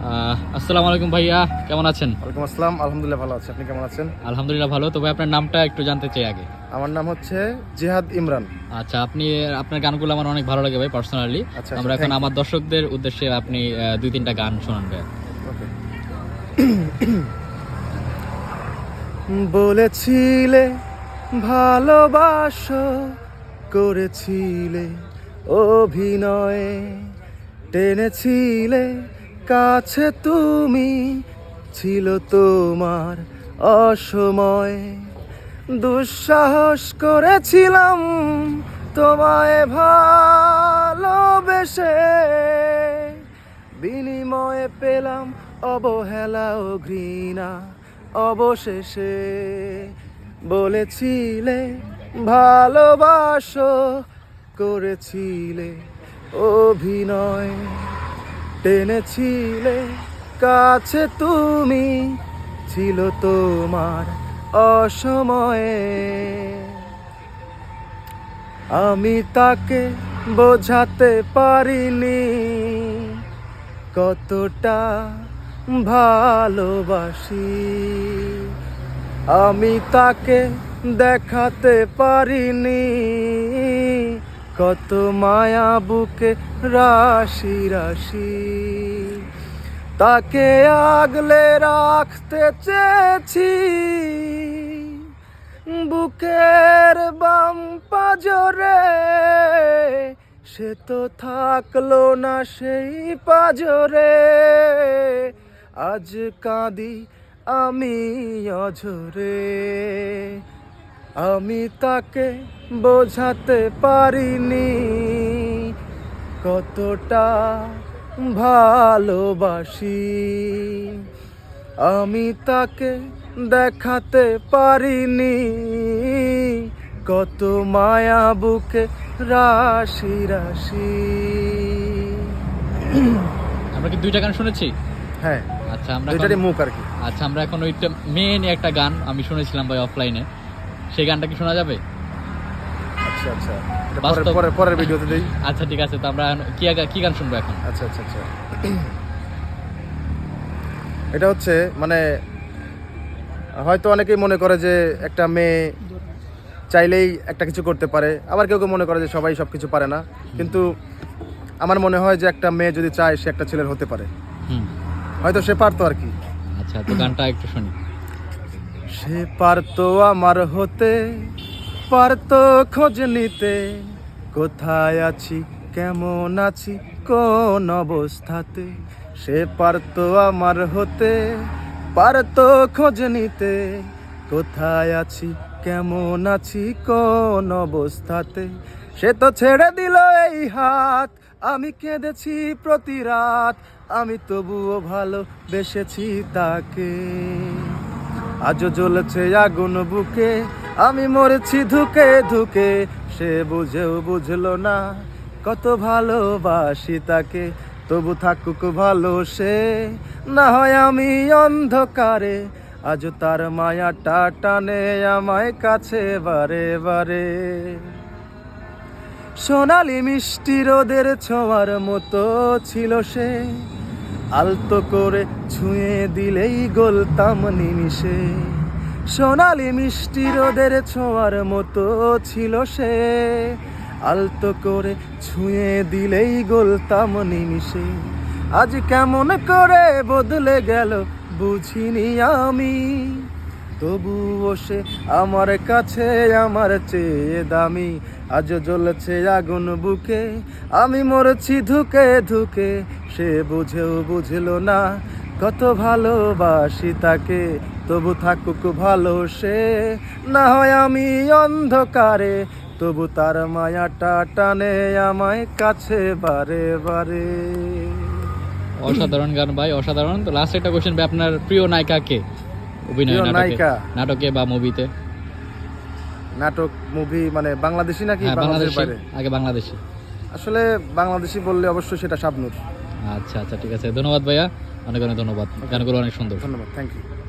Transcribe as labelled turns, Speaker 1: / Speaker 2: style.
Speaker 1: আসসালামু আলাইকুম ভাইয়া কেমন আছেন?
Speaker 2: ওয়ালাইকুম আসসালাম আলহামদুলিল্লাহ ভালো আছি। আপনি কেমন আছেন?
Speaker 1: আলহামদুলিল্লাহ ভালো। তবে আপনার নামটা একটু জানতে চাই আগে।
Speaker 2: আমার নাম হচ্ছে জিহাদ ইমরান।
Speaker 1: আচ্ছা আপনি আপনার গানগুলো আমার অনেক ভালো লাগে ভাই পার্সোনালি
Speaker 2: আচ্ছা,
Speaker 1: আমরা এখন আমার দর্শকদের উদ্দেশ্যে আপনি দুই তিনটা গান শোনান ভাই
Speaker 2: বলেছিলে ভালোবাসো করেছিলে অভিনয়ে টেনেছিলে কাছে তুমি ছিল তোমার অসময়। দুঃসাহস করেছিলাম তোমায় ভালোবেসে। বিনিময়ে পেলাম অবহেলা ও ঘৃণা অবশেষে। বলেছিলে, ভালোবাসো, করেছিলে অভিনয়। টেনেছিলে, কাছে তুমি ছিল তোমার অসময়ে। আমি তাকে বোঝাতে পারিনি কতটা ভালোবাসি। আমি তাকে দেখাতে পারিনি কত মায়া বুকে রাশি রাশি। তাকে আগলে রাখতে চেয়েছি। বুকের বাম পাজরে সে তো থাকল না সেই পাজরে। আজ কাঁদি আমি অঝরে। আমি তাকে বোঝাতে পারিনি। কতটা ভালোবাসি। আমি তাকে দেখাতে পারিনি। কত মায়া বুকে রাশি রাশি।
Speaker 1: আমরা কি দুইটা গান শুনেছি?
Speaker 2: হ্যাঁ
Speaker 1: আচ্ছা আমরা
Speaker 2: দুইটারই মুখ আর কি।
Speaker 1: আচ্ছা আমরা এখন ওইটা মেন একটা গান আমি শুনেছিলাম ভাই অফলাইনে সেই গানটা কি শোনা যাবে?
Speaker 2: আচ্ছা আচ্ছা। পরের পরের পরের ভিডিওতে দিই।
Speaker 1: আচ্ছা ঠিক আছে তো আমরা কি কি গান শুনব এখন?
Speaker 2: আচ্ছা আচ্ছা আচ্ছা। এটা হচ্ছে মানে হয়তো অনেকেই মনে করে যে একটা মেয়ে চাইলেই একটা কিছু করতে পারে। আবার কেউ কেউ মনে করে যে সবাই সব কিছু পারে না। কিন্তু আমার মনে হয় যে একটা মেয়ে যদি চায় সে একটা ছেলের হতে পারে। হয়তো সে পারতো আর কি।
Speaker 1: আচ্ছা তো গানটা একটু শুনি।
Speaker 2: সে পারতো আমার হতে পারতো খোঁজ নিতে। কোথায় আছি, কেমন আছি, কোন অবস্থাতে? সে পারতো আমার হতে পারতো খোঁজ নিতে। কোথায় আছি, কেমন আছি, কোন অবস্থাতে? সে তো ছেড়ে দিল এই হাত। আমি কেঁদেছি প্রতি রাত। আমি তবুও ভালো বেসেছি তাকে। আজও জ্বলছে আগুন বুকে। আমি মরেছি ধুকে ধুকে, সে বুঝেও বুঝলো না কত ভালোবাসি তাকে। তবু থাকুক ভালো সে, না হয় আমি অন্ধকারে। আজ তার মায়াটা টানে আমায় কাছে বারে বারে। সোনালি মিষ্টি রোদের ছোঁয়ার মতো ছিল সে। আলতো করে ছুঁয়ে দিলেই গলতাম নিমিশে সোনালি মিষ্টি রোদের ছোঁয়ার মতো ছিল সে। আলতো করে ছুঁয়ে দিলেই গলতাম নিমিশে আজ কেমন করে বদলে গেল বুঝিনি আমি। তবুও সে আমার কাছে আমার চেয়ে দামি। আজও জ্বলছে আগুন বুকে, আমি মরছি ধুকে ধুকে। সে বুঝেও বুঝলো না কত ভালোবাসি তাকে তবু থাকুক ভালো সে। না হয় আমি অন্ধকারে তবু তার মায়াটা টানে আমায় কাছে বারে বারে।
Speaker 1: অসাধারণ গান ভাই অসাধারণ। তো লাস্ট একটা কোশ্চেন ভাই আপনার প্রিয় নায়িকা কে? অভিনয়
Speaker 2: নায়িকা?
Speaker 1: নাটকে বা মুভিতে
Speaker 2: নাটক মুভি মানে বাংলাদেশি নাকি
Speaker 1: হ্যাঁ
Speaker 2: বাংলাদেশের বাইরে?
Speaker 1: আগে বাংলাদেশি।
Speaker 2: আসলে বাংলাদেশি বললে অবশ্যই সেটা শাবনুর।
Speaker 1: আচ্ছা আচ্ছা ঠিক আছে। ধন্যবাদ ভাইয়া। অনেক অনেক ধন্যবাদ। গানগুলো অনেক সুন্দর।
Speaker 2: ধন্যবাদ থ্যাংক ইউ